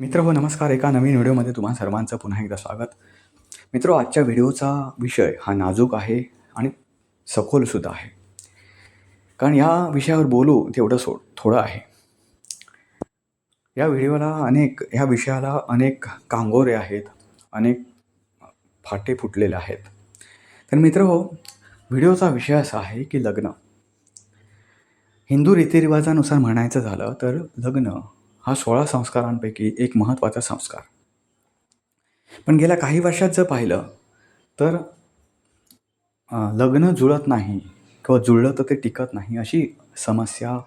मित्र हो नमस्कार. एका नवीन व्हिडिओमध्ये तुम्हा सर्वांचं पुन्हा एकदा स्वागत. मित्र आजच्या व्हिडिओचा विषय हा नाजूक आहे आणि सखोलसुद्धा आहे. कारण या विषयावर बोलू तेवढं सो थोडं आहे. या व्हिडिओला अनेक ह्या विषयाला अनेक कांगोरे आहेत अनेक फाटे फुटलेले आहेत. तर मित्र हो व्हिडिओचा विषय असा आहे की लग्न. हिंदू रीतिरिवाजानुसार म्हणायचं झालं तर लग्न हा सोळा संस्कारांपैकी एक महत्त्वाचा संस्कार. पण गेल्या काही वर्षात जर पाहिलं तर लग्न जुळत नाही किंवा जुळलं तर ते टिकत नाही अशी समस्या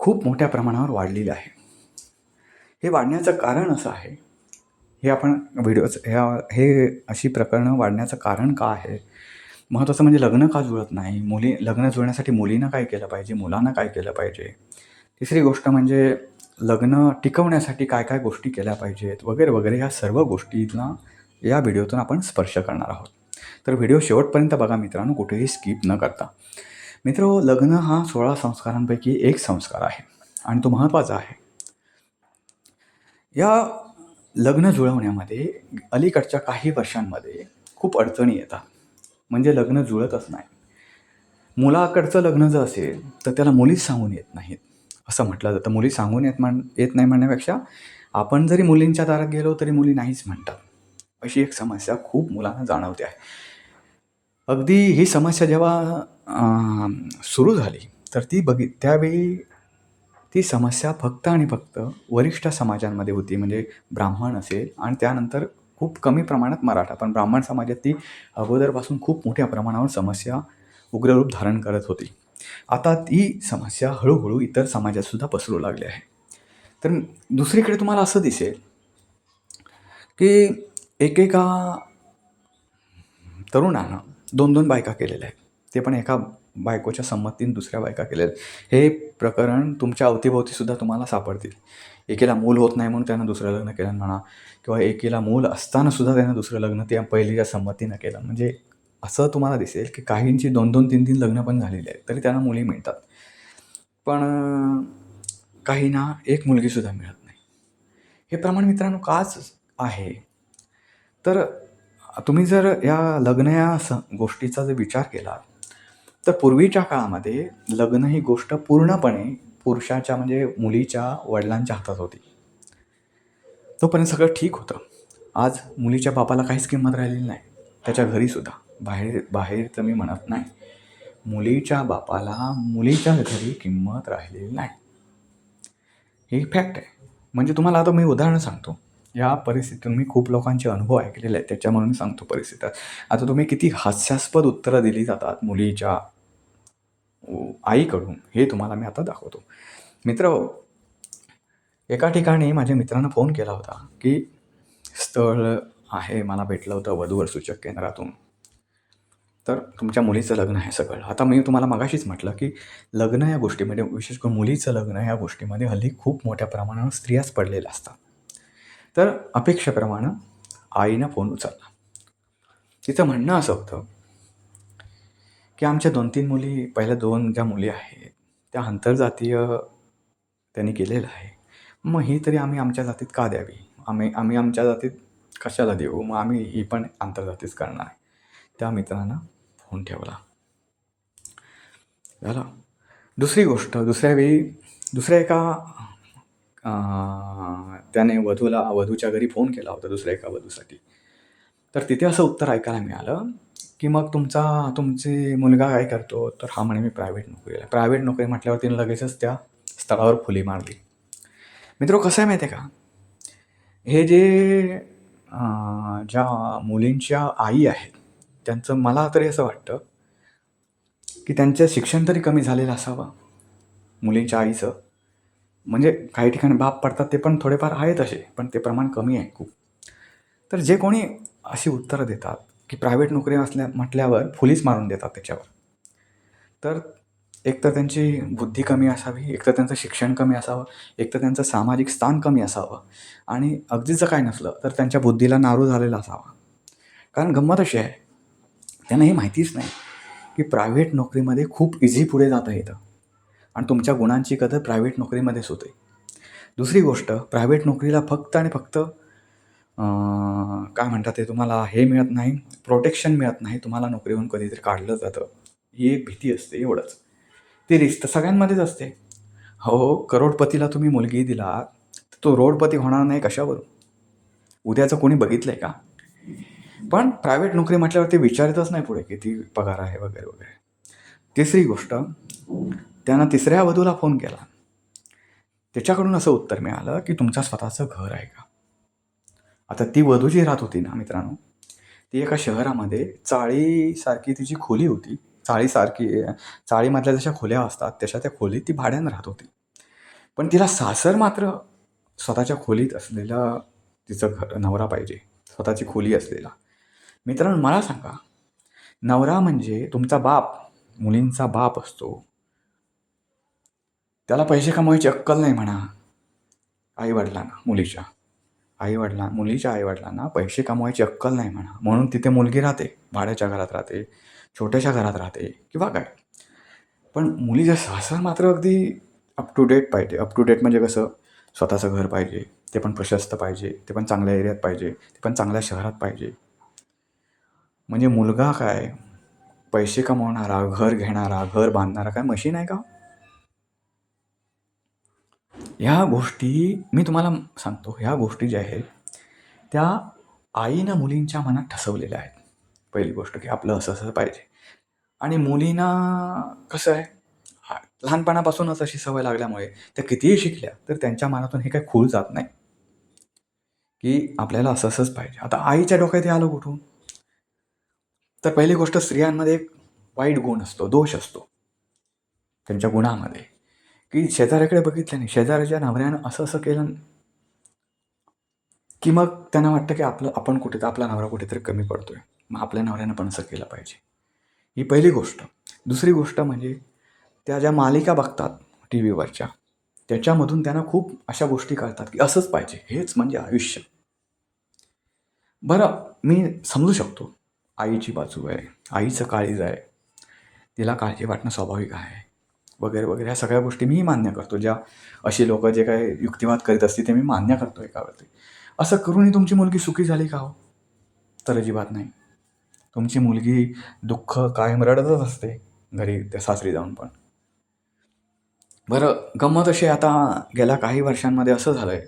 खूप मोठ्या प्रमाणावर वाढलेली आहे. हे वाढण्याचं कारण असं आहे हे आपण व्हिडिओच ह्या हे अशी प्रकरणं वाढण्याचं कारण का आहे? महत्त्वाचं म्हणजे लग्न का जुळत नाही? मुली लग्न जुळण्यासाठी मुलीनं काय केलं पाहिजे? मुलांना काय केलं पाहिजे? तिसरी गोष्ट म्हणजे लग्न टिकवण्यासाठी काय काय गोष्टी केल्या पाहिजेत वगैरे वगैरे ह्या सर्व गोष्टींना या व्हिडिओतून आपण स्पर्श करणार आहोत. तर व्हिडिओ शेवटपर्यंत बघा मित्रांनो कुठेही स्किप न करता. मित्र लग्न हा सोळा संस्कारांपैकी एक संस्कार आहे आणि तो महत्त्वाचा आहे. या लग्न जुळवण्यामध्ये अलीकडच्या काही वर्षांमध्ये खूप अडचणी येतात. म्हणजे लग्न जुळतच नाही. मुलाकडचं लग्न जर असेल तर त्याला मुलीच सांगून येत नाहीत. असं म्हटलं जातं. मुली सांगून येत म्हण येत नाही म्हणण्यापेक्षा आपण जरी मुलींच्या दारात गेलो तरी मुली नाहीच म्हणतात. अशी एक समस्या खूप मुलांना जाणवते आहे. अगदी ही समस्या जेव्हा सुरू झाली तर ती बघि त्यावेळी ती समस्या फक्त आणि फक्त वरिष्ठ समाजांमध्ये होती. म्हणजे ब्राह्मण असेल आणि त्यानंतर खूप कमी प्रमाणात मराठा. पण ब्राह्मण समाजात ती अगोदरपासून खूप मोठ्या प्रमाणावर समस्या उग्ररूप धारण करत होती. आता ती समस्या हळूहळू इतर समाजातसुद्धा पसरू लागली आहे. तर दुसरीकडे तुम्हाला असं दिसेल की एकेका तरुणानं दोन दोन बायका केलेल्या आहेत. ते पण एका बायकोच्या संमतीने दुसऱ्या बायका केलेल्या आहेत. हे प्रकरण तुमच्या अवतीभोवतीसुद्धा तुम्हाला सापडतील. एकेला मूल होत नाही म्हणून त्यानं दुसरं लग्न केलं म्हणा किंवा एकेला मूल असतानासुद्धा त्यानं दुसरं लग्न त्या पहिलीच्या संमतीनं केलं. म्हणजे असं तुम्हाला दिसेल की काहींची दोन दोन तीन तीन लग्न पण झालेली आहेत तरी त्यांना मुली मिळतात. पण काहींना एक मुलगीसुद्धा मिळत नाही. हे प्रमाण मित्रांनो काच आहे. तर तुम्ही जर या लग्न या स गोष्टीचा जर विचार केला तर पूर्वीच्या काळामध्ये लग्न ही गोष्ट पूर्णपणे पुरुषाच्या म्हणजे मुलीच्या वडिलांच्या हातात होती. तोपर्यंत सगळं ठीक होतं. आज मुलीच्या बापाला काहीच किंमत राहिलेली नाही. त्याच्या घरीसुद्धा बाहेर बाहेर तर मी म्हणत नाही. मुलीच्या बापाला मुलीच्या घरी किंमत राहिलेली नाही. ही फॅक्ट आहे. म्हणजे तुम्हाला आता मी उदाहरण सांगतो. या परिस्थितीतून मी खूप लोकांचे अनुभव ऐकलेले आहेत. त्याच्यामुळे मी सांगतो परिस्थितीत आता तुम्ही किती हास्यास्पद उत्तरं दिली जातात मुलीच्या आईकडून. हे तुम्हाला मी आता दाखवतो. मित्र एका ठिकाणी माझ्या मित्रानं फोन केला होता की स्थळ आहे मला भेटलं होतं वधूवर सूचक केंद्रातून. तर तुमच्या मुलीचं लग्न आहे सगळं. आता मी तुम्हाला मगाशीच म्हटलं की लग्न या गोष्टीमध्ये विशेष करून मुलीचं लग्न या गोष्टीमध्ये हल्ली खूप मोठ्या प्रमाणावर स्त्रियाच पडलेल्या असतात. तर अपेक्षेप्रमाणे आईनं फोन उचलला. तिचं म्हणणं असं होतं की आमच्या दोन तीन मुली पहिल्या दोन ज्या मुली आहेत त्या आंतरजातीय त्यांनी केलेलं आहे. मग ही तरी आम्ही आमच्या जातीत का द्यावी? आम्ही आम्ही आमच्या जातीत कशाला देऊ? मग आम्ही ही पण आंतरजातीच करणार आहे. त्या मित्रांना फोन ठेवला. झालं. दुसरी गोष्ट दुसऱ्या वेळी दुसऱ्या एका त्याने वधूला वधूच्या घरी फोन केला होता दुसऱ्या एका वधूसाठी. तर तिथे असं उत्तर ऐकायला मिळालं की मग तुमचा तुमचे मुलगा काय करतो? तर हा म्हणे मी प्रायव्हेट नोकरीला प्रायव्हेट नोकरी म्हटल्यावर तिने लगेचच त्या स्थळावर फुली मारली मित्र कसं आहे माहिती आहे का? हे जे ज्या मुलींच्या आई आहेत त्यांचं मला तरी असं वाटतं की त्यांचं शिक्षण तरी कमी झालेलं असावं मुलींच्या आईचं. म्हणजे काही ठिकाणी बाप पडतात ते पण थोडेफार आहेत असे पण ते प्रमाण कमी आहे खूप. तर जे कोणी अशी उत्तरं देतात की प्रायव्हेट नोकरी असल्या म्हटल्यावर फुलीच मारून देतात त्याच्यावर. तर एक तर त्यांची बुद्धी कमी असावी एक तर त्यांचं शिक्षण कमी असावं एक तर त्यांचं सामाजिक स्थान कमी असावं. आणि अगदीच जर काय नसलं तर त्यांच्या बुद्धीला नारू झालेला असावा. कारण गंमत अशी आहे त्यांना हे माहितीच नाही की प्रायव्हेट नोकरीमध्ये खूप इझी पुढे जाता येतं आणि तुमच्या गुणांची कदर प्रायव्हेट नोकरीमध्येच होते. दुसरी गोष्ट प्रायव्हेट नोकरीला फक्त आणि फक्त काय म्हणतात ते तुम्हाला हे मिळत नाही प्रोटेक्शन मिळत नाही तुम्हाला नोकरीहून कधीतरी काढलं जातं. ही एक भीती असते एवढंच. ती रिस्क तर सगळ्यांमध्येच असते. हो, हो करोडपतीला तुम्ही मुलगी दिला तर तो रोडपती होणार नाही कशावरून? उद्याचं कोणी बघितलं आहे का? पण प्रायव्हेट नोकरी म्हटल्यावर ते विचारतच नाही पुढे किती पगार आहे वगैरे वगैरे. तिसरी गोष्ट त्यांना तिसऱ्या वधूला फोन केला. त्याच्याकडून असं उत्तर मिळालं की तुमचं स्वतःचं घर आहे का? आता ती वधू जी राहत होती ना मित्रांनो ती एका शहरामध्ये चाळीसारखी तिची खोली होती. चाळीसारखी चाळीमधल्या जशा खोल्या असतात तशा त्या खोलीत ती भाड्यानं राहत होती. पण तिला सासर मात्र स्वतःच्या खोलीत असलेला तिचं घर नवरा पाहिजे. स्वतःची खोली असलेला. मित्रांनो मला सांगा नवरा म्हणजे तुमचा बाप मुलींचा बाप असतो. त्याला पैसे कमवायची अक्कल नाही म्हणा. आईवडिलांना मुलीच्या. आईवडिला मुलीच्या आईवडिलांना पैसे कमवायची अक्कल नाही म्हणा. म्हणून तिथे मुलगी राहते भाड्याच्या घरात राहते छोट्याशा घरात राहते किंवा काय. पण मुलीच्या सासर मात्र अगदी अप टू डेट पाहिजे. अप टू डेट म्हणजे कसं? स्वतःचं घर पाहिजे ते पण प्रशस्त पाहिजे ते पण चांगल्या एरियात पाहिजे ते पण चांगल्या शहरात पाहिजे. म्हणजे मुलगा काय? पैसे कमवणारा घर घेणारा घर बांधणारा काय मशीन आहे का हो? ह्या गोष्टी मी तुम्हाला सांगतो. ह्या गोष्टी ज्या आहेत त्या आईनं मुलींच्या मनात ठसवलेल्या आहेत. पहिली गोष्ट की आपलं असं असं पाहिजे. आणि मुलींना कसं आहे लहानपणापासूनच अशी सवय लागल्यामुळे त्या कितीही शिकल्या तर त्यांच्या मनातून हे काही खूळ जात नाही. की आपल्याला असं असंच पाहिजे. आता आईच्या डोक्यात हे आलं कुठून? तर पहिली गोष्ट स्त्रियांमध्ये एक वाईट गुण असतो दोष असतो. त्यांच्या गुणामध्ये. की शेजाऱ्याकडे बघितल्याने शेजाऱ्याच्या नवऱ्यानं असं असं केलं की मग त्यांना वाटतं की आपलं आपण कुठे आपला नवरा कुठेतरी कमी पडतो आहे मग आपल्या नवऱ्यानं पण असं केलं पाहिजे. ही पहिली गोष्ट. दुसरी गोष्ट म्हणजे त्या ज्या मालिका बघतात टी व्हीवरच्या त्याच्यामधून त्यांना खूप अशा गोष्टी कळतात की असंच पाहिजे. हेच म्हणजे आयुष्य. बरं मी समजू शकतो. आईची बाजू आहे आईचं काळीज आहे तिला काळजी वाटणं स्वाभाविक आहे. वगैरे वगैरे ह्या सगळ्या गोष्टी मी मान्य करतो. ज्या अशी लोकं जे काही युक्तिवाद करीत असतील ते मी मान्य करतो एकावरती असं करूनही तुमची मुलगी सुखी झाली का हो? तर अजिबात नाही. तुमची मुलगी दुःख कायम रडतच असते घरी त्या सासरी जाऊन पण. बरं गंमत अशी आता गेल्या काही वर्षांमध्ये असं झालं आहे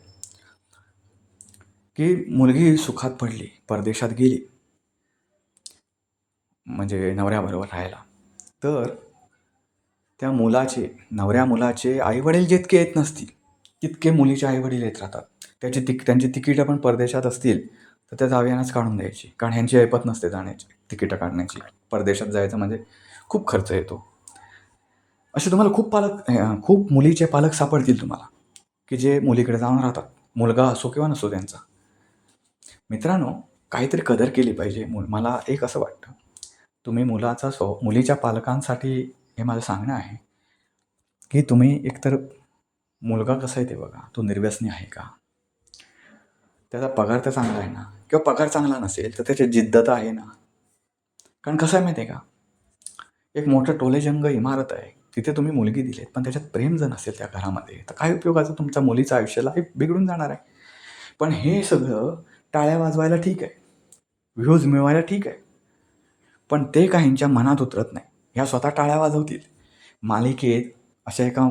की मुलगी सुखात पडली परदेशात गेली. म्हणजे नवऱ्याबरोबर राहायला. तर त्या मुलाचे नवऱ्या मुलाचे आईवडील जितके येत नसतील तितके मुलीचे आईवडील येत राहतात. त्याची तिक त्यांची तिकीटं पण परदेशात असतील तर त्या जाव्यानंच काढून द्यायची. कारण ह्यांची ऐपत नसते जाण्याची तिकीटं काढण्याची. परदेशात जायचं म्हणजे खूप खर्च येतो. असे तुम्हाला खूप पालक खूप मुलीचे पालक सापडतील तुम्हाला की जे मुलीकडे जाऊन राहतात. मुलगा असो किंवा नसो त्यांचा. मित्रांनो काहीतरी कदर केली पाहिजे. मुल मला एक असं वाटतं तुम्ही मुलाचा स्व मुलीच्या पालकांसाठी हे माझं सांगणं आहे की तुम्ही एकतर मुलगा कसा आहे ते बघा. तो निर्व्यसनी आहे का? त्याचा पगार तर चांगला आहे ना. किंवा पगार चांगला नसेल तर त्याची जिद्दत आहे ना. कारण कसं आहे माहिती आहे का? एक मोठं टोलेजंग इमारत आहे. तिथे तुम्ही मुलगी दिलीत पण त्याच्यात प्रेम जर नसेल त्या घरामध्ये तर काय उपयोगाचं तुमच्या मुलीचं आयुष्य लाईफ बिघडून जाणार आहे. पण हे सगळं टाळ्या वाजवायला ठीक आहे. व्ह्यूज मिळवायला ठीक आहे. पण ते काहींच्या मनात उतरत नाही. ह्या स्वतः टाळ्या वाजवतील. मालिकेत अशा एका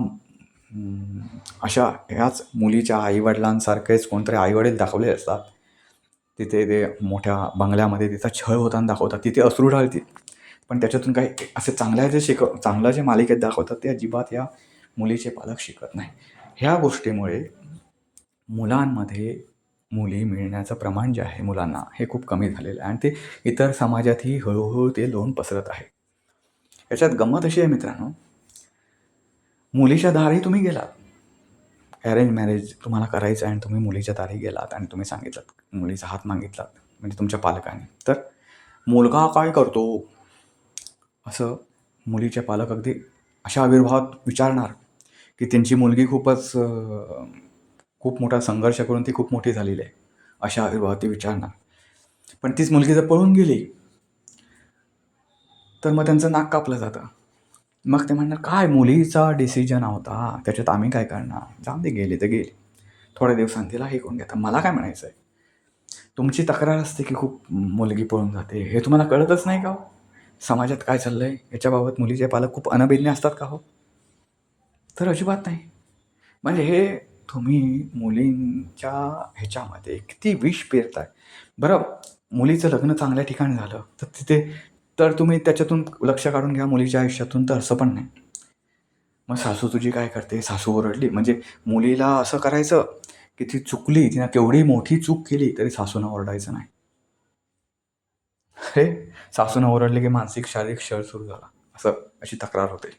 अशा ह्याच मुलीच्या आईवडिलांसारखेच कोणतरी आईवडील दाखवले असतात. तिथे ते मोठ्या बंगल्यामध्ये तिचा छळ होताना दाखवतात. तिथे असरू ढाळतील पण त्याच्यातून काही असे चांगल्या जे शिक चांगल्या जे मालिकेत दाखवतात ते अजिबात या मुलीचे पालक शिकत नाही. ह्या गोष्टीमुळे मुलांमध्ये मुली मिळण्याचं प्रमाण जे आहे मुलांना हे खूप कमी झालेलं आहे आणि ते इतर समाजातही हळूहळू ते लोन पसरत आहे. याच्यात गंमत अशी आहे मित्रांनो मुलीच्या दारी तुम्ही गेलात. अरेंज मॅरेज तुम्हाला करायचं आहे आणि तुम्ही मुलीच्या दारी गेलात आणि तुम्ही सांगितलं मुलीचा हात मागितलात म्हणजे तुमच्या पालकांनी. तर मुलगा काय करतो? असं मुलीचे पालक अगदी अशा आविर्भावात विचारणार की त्यांची मुलगी खूपच खूप मोठा संघर्ष करून ती खूप मोठी झालेली आहे. अशा आविर्भावात विचारणार पण तीच मुलगी जर पळून गेली तर मग त्यांचं नाक कापलं जातं. मग ते म्हणणार काय मुलीचा डिसिजन होता? त्याच्यात आम्ही काय करणार? जाऊ दे गेली तर गेली. थोड्या दिवसांनी तिला हे करून घ्या मला काय म्हणायचं आहे तुमची तक्रार असते की खूप मुलगी पळून जाते. हे तुम्हाला कळतच नाही का हो? समाजात काय चाललं आहे याच्याबाबत मुलीचे पालक खूप अनभिज्ञ असतात का हो? तर अजिबात नाही. म्हणजे हे तुम्ही मुलींच्या ह्याच्यामध्ये किती विष पेरताय? बरं मुलीचं लग्न चांगल्या ठिकाणी झालं तर तिथे तर तुम्ही त्याच्यातून लक्ष काढून घ्या मुलीच्या आयुष्यातून तर असं पण नाही. मग सासू तुझी काय करते? सासू ओरडली म्हणजे मुलीला असं करायचं की ती चुकली तिनं केवढी मोठी चूक केली तरी सासूनं ओरडायचं नाही. अरे सासूनं ओरडले की मानसिक शारीरिक छळ सुरू झाला असं अशी तक्रार होते.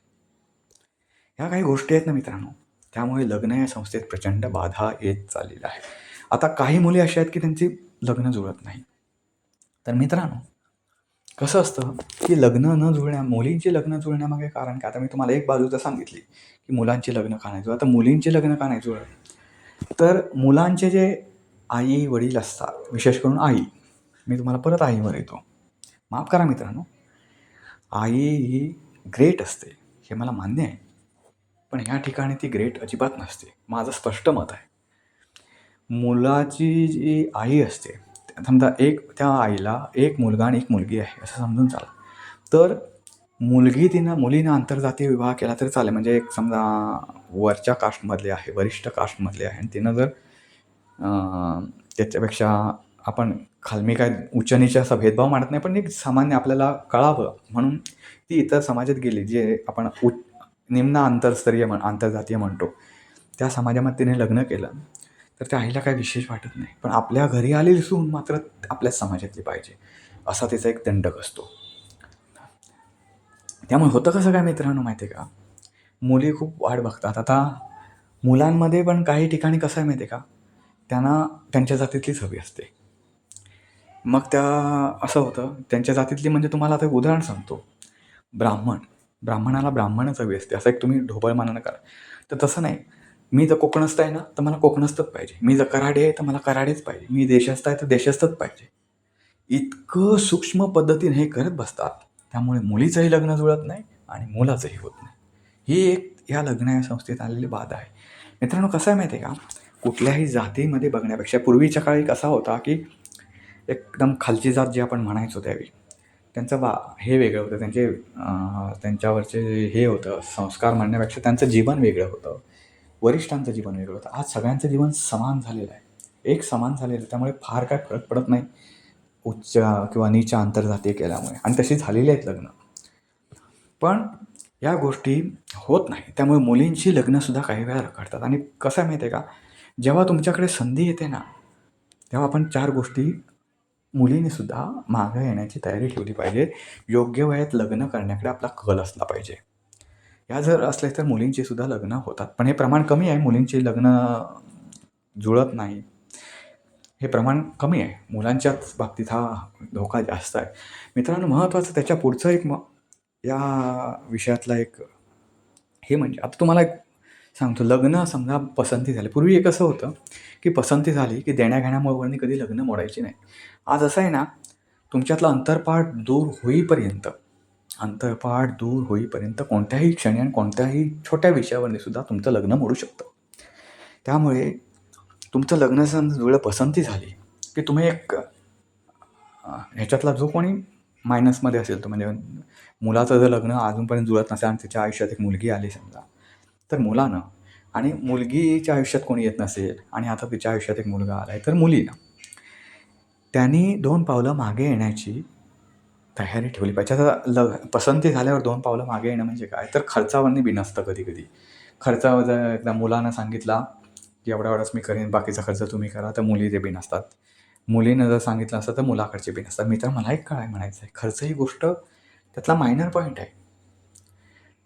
ह्या काही गोष्टी आहेत ना मित्रांनो. त्यामुळे लग्न या संस्थेत प्रचंड बाधा येत चाललेला आहे. आता काही मुली अशा आहेत की त्यांची लग्न जुळत नाही. तर मित्रांनो कसं असतं की लग्न न जुळण्या मुलींची लग्न जुळण्यामागे कारण काय? आता मी तुम्हाला एक बाजू तर सांगितली की मुलांची लग्न का नाही जुळत? आता मुलींची लग्न का नाही जुळत? तर मुलांचे जे आई वडील असतात विशेष करून आई मी तुम्हाला परत आईवर येतो. माफ करा मित्रांनो आई ही ग्रेट असते हे मला मान्य आहे. पण ह्या ठिकाणी ती ग्रेट अजिबात नसते. माझं स्पष्ट मत आहे. मुलाची जी आई असते समजा एक त्या आईला एक मुलगा आणि एक मुलगी आहे असं समजून चाला. तर मुलगी तिनं मुलीनं आंतरजातीय विवाह केला तरी चालेल. म्हणजे एक समजा वरच्या कास्टमधले आहे वरिष्ठ कास्टमधले आहे. आणि तिनं जर त्याच्यापेक्षा आपण खालमी काय उच्च असा भेदभाव मानत नाही पण एक सामान्य आपल्याला कळावं. म्हणून ती इतर समाजात गेली जे आपण उच्च निम्न आंतरस्तरीय म्हण आंतरजातीय म्हणतो. त्या समाजामध्ये तिने लग्न केलं तर त्या आईला काही विशेष वाटत नाही. पण आपल्या घरी आलेली सून मात्र आपल्याच समाजातली पाहिजे असा तिचा एक दंडक असतो. त्यामुळे होतं कसं काय मित्रांनो माहिती आहे का? मुली खूप वाट बघतात. आता मुलांमध्ये पण काही ठिकाणी कसं आहे माहिती आहे का? त्यांना त्यांच्या जातीतलीच हवी असते. मग त्या असं होतं. त्यांच्या जातीतली म्हणजे तुम्हाला आता उदाहरण सांगतो. ब्राह्मण. ब्राह्मणाला ब्राह्मणच हवी असते असं एक तुम्ही ढोबळ मानानं करा. तर तसं नाही. मी जर कोकणस्थ आहे ना तर मला कोकणस्थच पाहिजे. मी जर कराडे आहे तर मला कराडेच पाहिजे. मी देशस्थ आहे तर देशस्थच पाहिजे. इतकं सूक्ष्म पद्धतीने हे करत बसतात. त्यामुळे मुलीचंही लग्न जुळत नाही आणि मुलाचंही होत नाही. ही एक या लग्न या संस्थेत आलेली बाधा आहे. मित्रांनो कसं आहे माहिती आहे का? कुठल्याही जातीमध्ये बघण्यापेक्षा पूर्वीच्या काळी कसा होता की एकदम खालची जात जी आपण म्हणायचो त्यावेळी त्यांचं बा हे वेगळं होतं. त्यांचे त्यांच्यावरचे हे होतं. संस्कार म्हणण्यापेक्षा त्यांचं जीवन वेगळं होतं. वरिष्ठांचं जीवन वेगळं होतं. आज सगळ्यांचं जीवन समान झालेलं आहे. एक समान झालेलं आहे. त्यामुळे फार काय फरक पडत नाही. उच्च किंवा नीच आंतरजातीय केल्यामुळे. आणि तशी झालेली आहेत लग्न. पण या गोष्टी होत नाही. त्यामुळे मुलींची लग्नसुद्धा काही वेळा रखडतात. आणि कसं आहे माहिती आहे का? जेव्हा तुमच्याकडे संधी येते ना तेव्हा आपण चार गोष्टी मुलीने सुद्धा मागं येण्याची तयारी ठेवली पाहिजे. योग्य वयात लग्न करण्याकडे आपला कल असला पाहिजे. या जर असले तर मुलींची सुद्धा लग्न होतात. पण हे प्रमाण कमी आहे. मुलींची लग्न जुळत नाही. हे प्रमाण कमी आहे. मुलांच्याच बाबतीत हा धोका जास्त आहे. मित्रांनो महत्त्वाचं त्याच्या पुढचं एक म या विषयातला एक हे म्हणजे आता तुम्हाला एक सांगतो लग्न समजा पसंती झाली. पूर्वी एक असं होतं की पसंती झाली की देण्याघेण्यामुळे कधी लग्न मोडायची नाही. आज असं आहे ना तुमच्यातलं अंतरपाठ दूर होईपर्यंत अंतरपाठ दूर होईपर्यंत कोणत्याही क्षणी आणि कोणत्याही छोट्या विषयावरती सुद्धा तुमचं लग्न मोडू शकतं. त्यामुळे तुमचं लग्न समजा पसंती झाली की तुम्ही एक ह्याच्यातला जो कोणी मायनसमध्ये असेल तो म्हणजे मुलाचं जर लग्न अजूनपर्यंत जुळत नसेल आणि त्याच्या आयुष्यात एक मुलगी आली समजा तर मुलानं. आणि मुलगीच्या आयुष्यात कोणी येत नसेल आणि आता तिच्या आयुष्यात एक मुलगा आला आहे तर मुलीनं. त्यांनी दोन पावलं मागे येण्याची तयारी ठेवली पाहिजे. आता ल पसंती झाल्यावर दोन पावलं मागे येणं म्हणजे काय? तर खर्चावरनी बिनसतं कधी कधी खर्चावर जर एकदा मुलानं सांगितला की एवढा एवढाच मी करेन बाकीचा खर्च तुम्ही करा तर मुली ते बिनसतात मुलीनं जर सांगितलं असतं तर मुलाकडचे बिनसतात तर मला एक काय म्हणायचं आहे खर्च ही गोष्ट त्यातला मायनर पॉईंट आहे.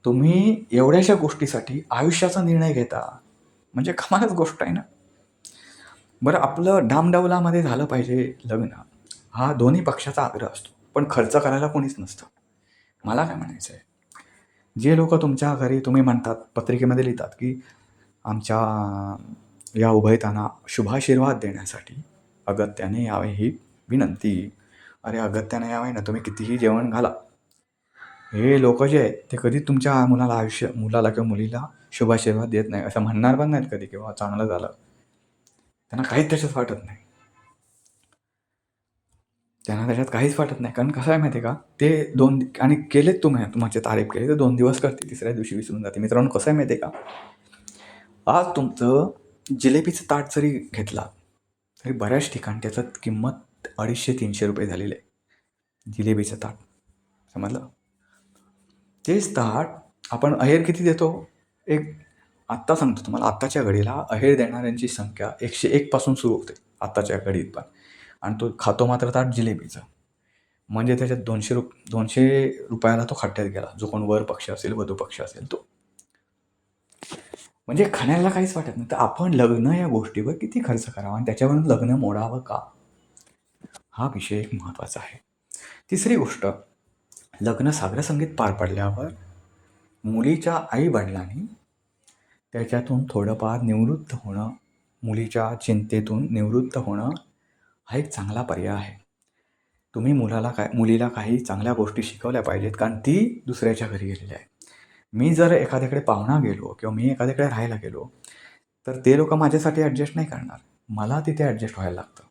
तुम्ही एवढ्याशा गोष्टीसाठी आयुष्याचा निर्णय घेता. म्हणजे कमालच गोष्ट आहे ना? बरं आपलं डामडावलामध्ये झालं पाहिजे लग्न. हा दोन्ही पक्षाचा आग्रह असतो. पण खर्च करायला कोणीच नसतं. मला काय म्हणायचं आहे जे लोक तुमच्या घरी तुम्ही म्हणतात पत्रिकेमध्ये लिहितात की आमच्या या उभयताना शुभाशीर्वाद देण्यासाठी अगत्याने यावे ही विनंती. अरे अगत्याने यावे ना? तुम्ही कितीही जेवण घाला. हे लोक जे आहेत ते कधी तुमच्या मुलाला आयुष्य मुलाला किंवा मुलीला शुभाशीर्वाद देत नाही असं म्हणणार पण नाहीत कधी किंवा चांगलं झालं. त्यांना काहीच त्याच्यात वाटत नाही. त्यांना त्याच्यात काहीच वाटत नाही. कारण कसं आहे माहिती आहे का? ते दोन आणि केलेत तुम्ही तुमचे तारीफ केली तर दोन दिवस करते तिसऱ्या दिवशी विसरून जाते मित्रांनो कसं आहे माहिती आहे का? आज तुमचं जिलेबीचं ताट जरी घेतला तरी बऱ्याच ठिकाणी त्याचं किंमत अडीचशे तीनशे रुपये झालेली आहे. जिलेबीचं ताट. समजलं? तेच ताट आपण अहेर किती देतो? एक आत्ता सांगतो तुम्हाला आत्ताच्या घडीला अहेर देणाऱ्यांची संख्या एकशे एकपासून सुरू होते आत्ताच्या घडीत पण. आणि तो खातो मात्र ताट जिलेबीचं. म्हणजे त्याच्यात दोनशे रुप दोनशे रुपयाला तो खड्ड्यात गेला जो कोण वर पक्ष असेल वधू पक्ष असेल तो. म्हणजे खाण्याला काहीच वाटत नाही. तर आपण लग्न या गोष्टीवर किती खर्च करावा आणि त्याच्यावरून लग्न मोडावं का? हा विषय एक महत्त्वाचा आहे. तिसरी गोष्ट लग्न सागर संगीत पार पडल्यावर मुलीच्या आईवडिलांनी त्याच्यातून थोडंफार निवृत्त होणं मुलीच्या चिंतेतून निवृत्त होणं हा एक चांगला पर्याय आहे. तुम्ही मुलाला काय मुलीला काही चांगल्या गोष्टी शिकवल्या पाहिजेत कारण ती दुसऱ्याच्या घरी गेलेली आहे. मी जर एखाद्याकडे पाहुणा गेलो किंवा मी एखाद्याकडे राहायला गेलो तर ते लोक माझ्यासाठी ॲडजस्ट नाही करणार. मला तिथे ॲडजस्ट व्हायला लागतं.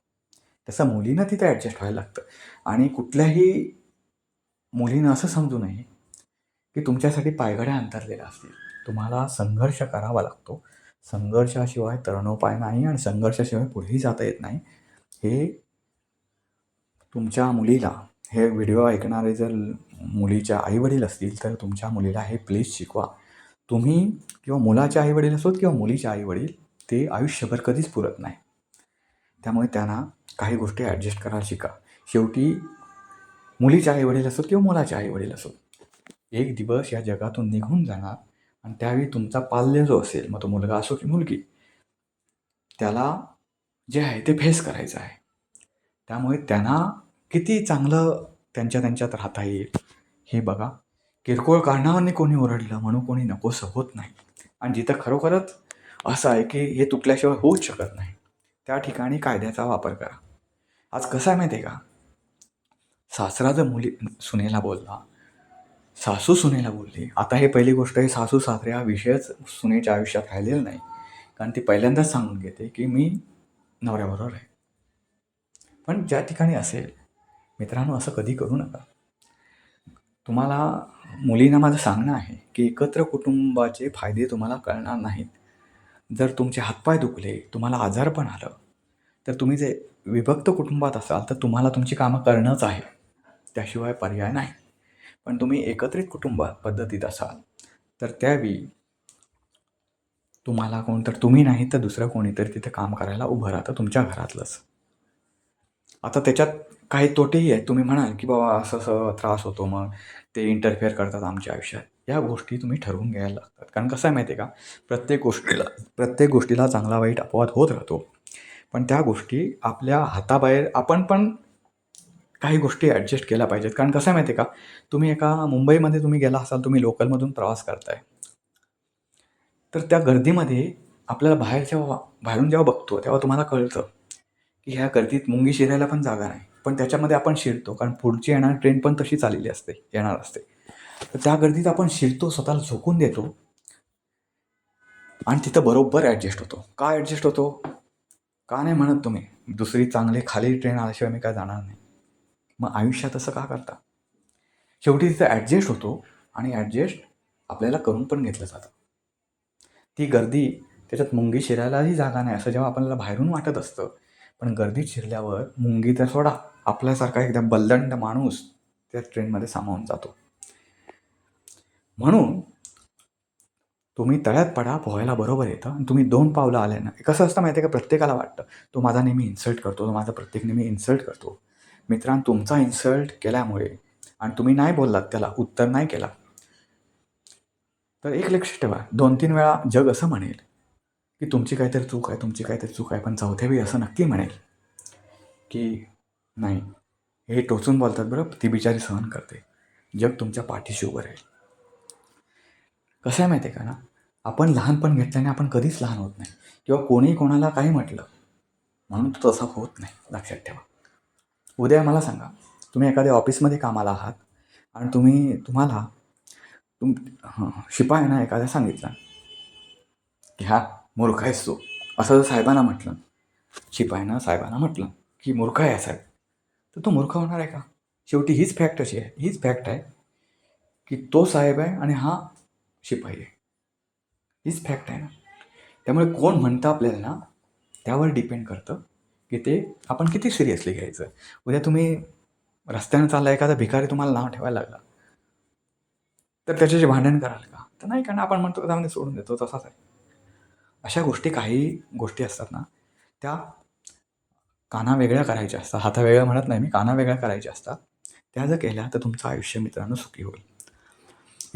तसं मुलीनं तिथे ॲडजस्ट व्हायला लागतं. आणि कुठल्याही मुलीनं असं समजू नये की तुमच्यासाठी पायघड्या अंतरलेल्या असतील. तुम्हाला संघर्ष करावा लागतो. संघर्षाशिवाय तरणोपाय नाही आणि संघर्षाशिवाय पुढेही जाता येत नाही. हे तुमच्या मुलीला हे व्हिडिओ ऐकणारे जर मुलीच्या आईवडील असतील तर तुमच्या मुलीला हे प्लीज शिकवा. तुम्ही किंवा मुलाचे आईवडील असोत किंवा मुलीच्या आईवडील ते आयुष्यभर कधीच पुरत नाही. त्यामुळे त्यांना काही गोष्टी ॲडजस्ट करायला शिका. शेवटी मुलीचे आईवडील असोत किंवा मुलाचे आईवडील असोत एक दिवस या जगातून निघून जाणार आणि त्यावेळी तुमचा पाल्य जो असेल मग तो मुलगा असो की मुलगी त्याला जे आहे ते फेस करायचं आहे. त्यामुळे त्यांना किती चांगलं त्यांच्या त्यांच्यात राहता येईल हे बघा. किरकोळ कारणाने कोणी ओरडलं म्हणून कोणी नकोसं होत नाही. आणि जिथं खरोखरच असं आहे की हे तुटल्याशिवाय होऊच शकत नाही त्या ठिकाणी कायद्याचा वापर करा. आज कसं आहे माहिती आहे का? सासरा जर मुली सुनेला बोलला. सासू सुनेला बोलली. आता हे पहिली गोष्ट आहे सासू सासरे हा विषयच सुनेच्या आयुष्यात राहिलेला नाही. कारण ती पहिल्यांदाच सांगून घेते की मी नवऱ्याबरोबर आहे. पण ज्या ठिकाणी असेल मित्रांनो असं कधी करू नका. तुम्हाला मुलींना माझं सांगणं आहे की एकत्र कुटुंबाचे फायदे तुम्हाला कळणार नाहीत. जर तुमचे हातपाय दुखले तुम्हाला आजारपण आलं तर तुम्ही जे विभक्त कुटुंबात असाल तर तुम्हाला तुमची कामं करणंच आहे. त्याशिवाय पर्याय नाही. पण तुम्ही एकत्रित कुटुंब पद्धतीत असाल तर त्यावेळी तुम्हाला कोण तर तुम्ही नाही तर दुसरं कोणीतरी तिथे काम करायला उभं राहतं तुमच्या घरातलंच. आता त्याच्यात काही तोटेही आहेत. तुम्ही म्हणाल की बाबा असं असं त्रास होतो मग ते इंटरफेअर करतात आमच्या आयुष्यात. या गोष्टी तुम्ही ठरवून घ्यायला लागतात. कारण कसं आहे माहिती आहे का? प्रत्येक गोष्टीला प्रत्येक गोष्टीला चांगला वाईट अपवाद होत राहतो. पण त्या गोष्टी आपल्या हाताबाहेर आपण पण काही गोष्टी ॲडजस्ट केल्या पाहिजेत. कारण कसं आहे माहिती आहे का? तुम्ही एका मुंबईमध्ये तुम्ही गेला असाल तुम्ही लोकलमधून प्रवास करताय. तर त्या गर्दीमध्ये आपल्याला बाहेर जेव्हा बाहेरून जेव्हा बघतो तेव्हा तुम्हाला कळतं की ह्या गर्दीत मुंगी शिरायला पण जागा नाही. पण त्याच्यामध्ये आपण शिरतो कारण पुढची येणार ट्रेन पण तशीच आलेली असते येणार असते. तर त्या गर्दीत आपण शिरतो स्वतःला झोकून देतो आणि तिथं बरोबर ॲडजस्ट होतो. का ॲडजस्ट होतो? का नाही म्हणत तुम्ही? दुसरी चांगली खाली ट्रेन आल्याशिवाय मी काय जाणार नाही. मग आयुष्यात असं का करता? शेवटी तिथं ॲडजस्ट होतो आणि ॲडजस्ट आपल्याला करून पण घेतलं जातं. ती गर्दी त्याच्यात मुंगी शिरायलाही जागा नाही असं जेव्हा आपल्याला बाहेरून वाटत असतं. पण गर्दीत शिरल्यावर मुंगी तर सोडा आपल्यासारखा एकदम बलदंड माणूस त्या ट्रेनमध्ये सामावून जातो. म्हणून तुम्ही तळ्यात पडा पोहायला बरोबर येतं आणि तुम्ही दोन पावलं आले ना कसं असतं माहिती आहे का? प्रत्येकाला वाटतं तो माझा नेहमी इन्सल्ट करतो तो माझा प्रत्येक नेहमी इन्सल्ट करतो. मित्रांनो तुमचा इन्सल्ट केल्यामुळे आणि तुम्ही नाही बोललात त्याला उत्तर नाही केला. तर एक लक्ष ठेवा. दोन तीन वेळा जग असं म्हणेल की तुमची काहीतरी चूक आहे तुमची काहीतरी चूक आहे पण चौथ्या वेळी असं नक्की म्हणेल की नाही हे टोचून बोलतात बरं ती बिचारी सहन करते. जग तुमच्या पाठीशी उभं राहील. कसं आहे माहिती आहे का ना? आपण लहानपण घेतल्याने आपण कधीच लहान होत नाही. किंवा कोणी कोणाला काही म्हटलं म्हणून तो तसा होत नाही. लक्षात ठेवा. उद्या मला सांगा तुम्ही एखाद्या ऑफिसमध्ये कामाला आहात आणि तुम्ही तुम्हाला तुम हां एखाद्या सांगितलं की हा मूर्ख आहेस तू. असं जर साहेबांना म्हटलं शिपायांना साहेबांना म्हटलं की मूर्ख आहे साहेब तर तो मूर्ख होणार आहे का? शेवटी हीच फॅक्ट अशी आहे हीच फॅक्ट आहे की तो साहेब आहे आणि हा शिपाई आहे. हीच फॅक्ट आहे ना. त्यामुळे कोण म्हणतं आपल्याला ना त्यावर डिपेंड करतं. की ते आपण किती सिरियसली घ्यायचं? उद्या तुम्ही रस्त्यानं चालला एखादा भिकारी तुम्हाला नाव ठेवायला लागला. तर त्याच्याशी भांडण कराल का? तर नाही कारण आपण म्हणतो त्यामध्ये सोडून देतो. तसाच आहे. अशा गोष्टी काही गोष्टी असतात ना त्या काना वेगळ्या करायच्या असतात. हाता वेगळ्या म्हणत नाही मी काना वेगळ्या करायच्या असतात. त्या जर केल्या तर तुमचं आयुष्य मित्रांनो सुखी होईल.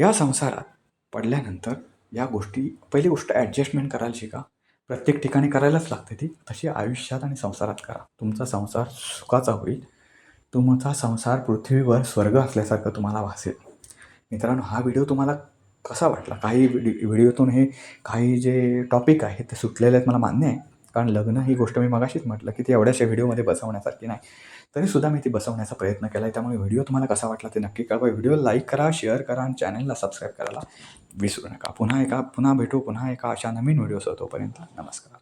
या संसारात पडल्यानंतर या गोष्टी पहिली गोष्ट ॲडजस्टमेंट करायला शिका. प्रत्येक ठिकाणी करायलाच लागते ती. तशी आयुष्यात आणि संसारात करा. तुमचा संसार सुखाचा होईल. तुमचा संसार पृथ्वीवर स्वर्ग असल्यासारखं तुम्हाला भासेल मित्रांनो हा व्हिडिओ तुम्हाला कसा वाटला? काही व्हिडि व्हिडिओतून हे काही जे टॉपिक आहे ते सुटलेले आहेत मला मान्य आहे. कारण लग्न ही गोष्ट मी मगाशीच म्हटलं की ती एवढ्याशा व्हिडिओमध्ये बसवण्यासारखी नाही. तरीसुद्धा मी ती बसवण्याचा प्रयत्न केला आहे त्यामुळे व्हिडिओ तुम्हाला कसा वाटला ते नक्की कळवा. व्हिडिओ लाईक करा शेअर करा आणि चॅनलला सबस्क्राईब करायला विसरू नका. पुन्हा एका पुन्हा भेटू पुन्हा एका अशा नवीन व्हिडिओसह तोपर्यंत नमस्कार.